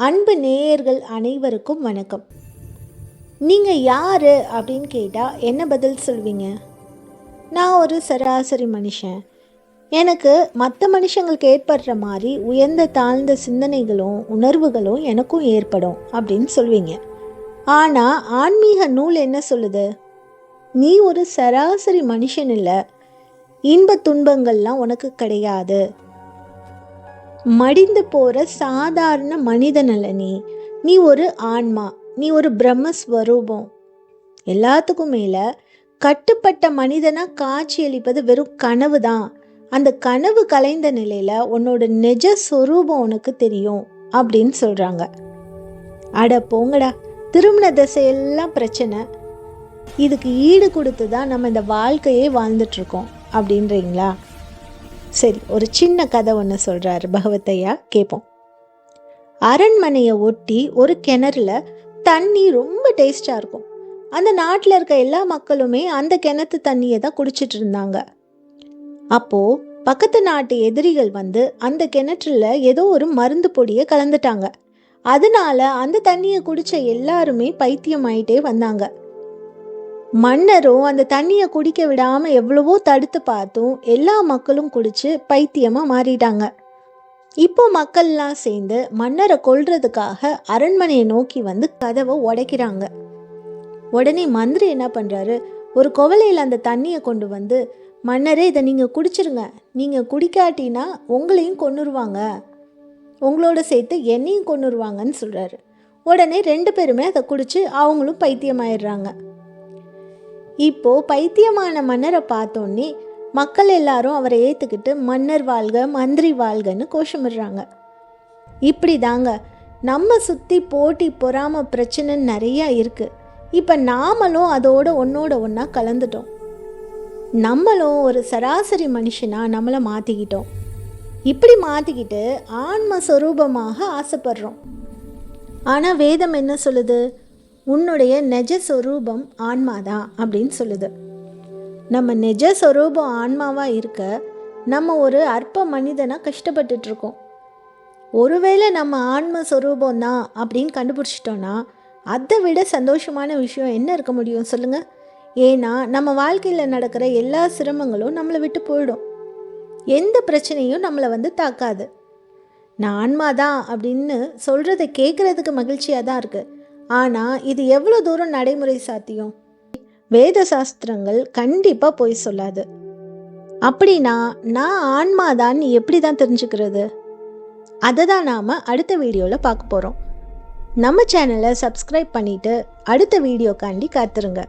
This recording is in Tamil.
அன்பு நேயர்கள் அனைவருக்கும் வணக்கம். நீங்கள் யார் அப்படின்னு கேட்டால் என்ன பதில் சொல்வீங்க? நான் ஒரு சராசரி மனுஷன். எனக்கு மற்ற மனுஷங்களுக்கு ஏற்படுற மாதிரி உயர்ந்த தாழ்ந்த சிந்தனைகளும் உணர்வுகளும் எனக்கும் ஏற்படும் அப்படின்னு சொல்வீங்க. ஆனால் ஆன்மீக நூல் என்ன சொல்லுது? நீ ஒரு சராசரி மனுஷன் இல்லை. இன்ப துன்பங்கள்லாம் உனக்கு கிடையாது. மடிந்து போகிற சாதாரண மனிதன் அல்ல நீ. நீ ஒரு ஆன்மா நீ ஒரு பிரம்மஸ்வரூபம். எல்லாத்துக்கும் மேலே கட்டுப்பட்ட மனிதனாக காட்சியளிப்பது வெறும் கனவு தான். அந்த கனவு கலைந்த நிலையில் உன்னோட நிஜ சொரூபம் உனக்கு தெரியும் அப்படின்னு சொல்கிறாங்க அட போங்கடா திருமண திசையெல்லாம் பிரச்சனை. இதுக்கு ஈடு கொடுத்து தான் நம்ம இந்த வாழ்க்கையே வாழ்ந்துட்டுருக்கோம் அப்படின்றீங்களா? சரி ஒரு சின்ன கதை ஒன்று சொல்கிறாரு பகவத்தையா. கேட்போம் அரண்மனையை ஒட்டி ஒரு கிணறுல தண்ணி ரொம்ப டேஸ்டாக இருக்கும். அந்த நாட்டில் இருக்க எல்லா மக்களுமே அந்த கிணத்து தண்ணியை தான் குடிச்சிட்டு இருந்தாங்க. அப்போது பக்கத்து நாட்டு எதிரிகள் வந்து அந்த கிணற்றுல ஏதோ ஒரு மருந்து பொடியை கலந்துட்டாங்க. அதனால அந்த தண்ணியை குடித்த எல்லாருமே பைத்தியம் ஆயிட்டே வந்தாங்க. மன்னரும் அந்த தண்ணியை குடிக்க விடாமல் எவ்வளவோ தடுத்து பார்த்தும் எல்லா மக்களும் குடித்து பைத்தியமாக மாறிட்டாங்க. இப்போ மக்கள்லாம் சேர்ந்து மன்னரை கொல்றதுக்காக அரண்மனையை நோக்கி வந்து கதவை உடைக்கிறாங்க. உடனே மந்திரி என்ன பண்ணுறாரு ஒரு குவளையில் அந்த தண்ணியை கொண்டு வந்து மன்னரே இதை நீங்கள் குடிச்சிருங்க. நீங்கள் குடிக்காட்டினா உங்களையும் கொண்டுருவாங்க உங்களோட சேர்த்து என்னையும் கொண்டுருவாங்கன்னு சொல்கிறாரு உடனே ரெண்டு பேருமே அதை குடித்து அவங்களும் பைத்தியமாயிடுறாங்க. இப்போ பைத்தியமான மன்னரை பார்த்தோன்னே மக்கள் எல்லாரும் அவரை ஏற்றுக்கிட்டு மன்னர் வாழ்க மந்திரி வாழ்கன்னு கோஷமிடுறாங்க. இப்படி தாங்க நம்ம சுற்றி போட்டி பொறாம பிரச்சனை நிறையா இருக்குது இப்போ நாமளும் அதோட ஒன்றோட ஒன்றா கலந்துட்டோம். நம்மளும் ஒரு சராசரி மனுஷனாக நம்மளை மாற்றிக்கிட்டோம் இப்படி மாற்றிக்கிட்டு ஆன்ம சொரூபமாக ஆசைப்படுறோம். ஆனால் வேதம் என்ன சொல்லுது? உன்னுடைய நெஜ சொரூபம் ஆன்மாதான் அப்படின்னு சொல்லுது. நம்ம நெஜ சொரூபம் ஆன்மாவாக இருக்க நம்ம ஒரு அற்ப மனிதனாக கஷ்டப்பட்டுட்டு இருக்கோம் ஒருவேளை நம்ம ஆன்ம சொரூபம் தான் அப்படின்னு கண்டுபிடிச்சிட்டோன்னா அதை விட சந்தோஷமான விஷயம் என்ன இருக்க முடியும் சொல்லுங்கள் ஏன்னா நம்ம வாழ்க்கையில் நடக்கிற எல்லா சிரமங்களும் நம்மளை விட்டு போயிடும். எந்த பிரச்சனையும் நம்மளை வந்து தாக்காது. நான் ஆன்மா தான் அப்படின்னு சொல்கிறத கேட்குறதுக்கு மகிழ்ச்சியாக தான் இருக்குது ஆனால் இது எவ்வளோ தூரம் நடைமுறை சாத்தியம்? வேத சாஸ்திரங்கள் கண்டிப்பாக போய் சொல்லாது. அப்படின்னா நான் ஆன்மாதான் எப்படி தான் தெரிஞ்சுக்கிறது? அதை தான் நாம் அடுத்த வீடியோவில் பார்க்க போகிறோம் நம்ம சேனலை சப்ஸ்கிரைப் பண்ணிவிட்டு அடுத்த வீடியோக்காண்டி காத்துருங்க.